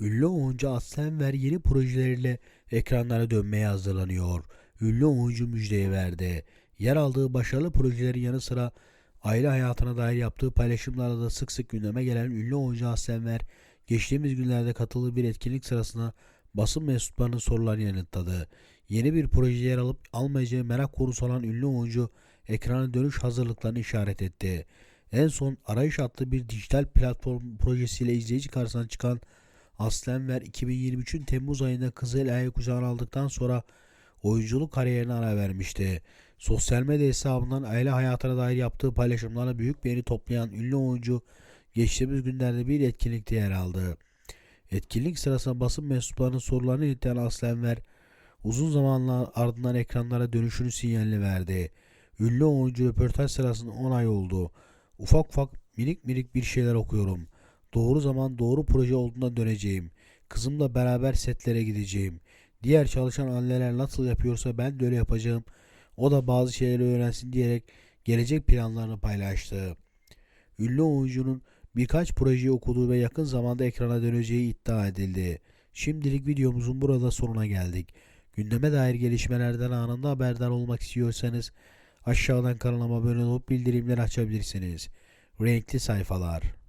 Ünlü oyuncu Aslenver yeni projeleriyle ekranlara dönmeye hazırlanıyor. Ünlü oyuncu müjdeyi verdi. Yer aldığı başarılı projelerin yanı sıra aile hayatına dair yaptığı paylaşımlarla da sık sık gündeme gelen ünlü oyuncu Aslenver, geçtiğimiz günlerde katıldığı bir etkinlik sırasında basın mensuplarının sorularını yanıtladı. Yeni bir projeye yer alıp almayacağı merak konusu olan ünlü oyuncu ekrana dönüş hazırlıklarını işaret etti. En son Arayış adlı bir dijital platform projesiyle izleyici karşısına çıkan Aslenver 2023'ün Temmuz ayında Kızıl Ayı kucağına aldıktan sonra oyunculuk kariyerine ara vermişti. Sosyal medya hesabından aile hayatına dair yaptığı paylaşımlarla büyük beğeni toplayan ünlü oyuncu geçtiğimiz günlerde bir etkinlikte yer aldı. Etkinlik sırasında basın mensuplarının sorularını yanıtlayan Aslenver uzun zamanlar ardından ekranlara dönüşünü sinyalini verdi. Ünlü oyuncu röportaj sırasında 10 ay oldu. Ufak ufak minik minik bir şeyler okuyorum. Doğru zaman doğru proje olduğuna döneceğim. Kızımla beraber setlere gideceğim. Diğer çalışan anneler nasıl yapıyorsa ben de öyle yapacağım. O da bazı şeyleri öğrensin diyerek gelecek planlarını paylaştı. Ünlü oyuncunun birkaç projeyi okuduğu ve yakın zamanda ekrana döneceği iddia edildi. Şimdilik videomuzun burada sonuna geldik. Gündeme dair gelişmelerden anında haberdar olmak istiyorsanız aşağıdan kanalıma abone olup bildirimleri açabilirsiniz. Renkli sayfalar.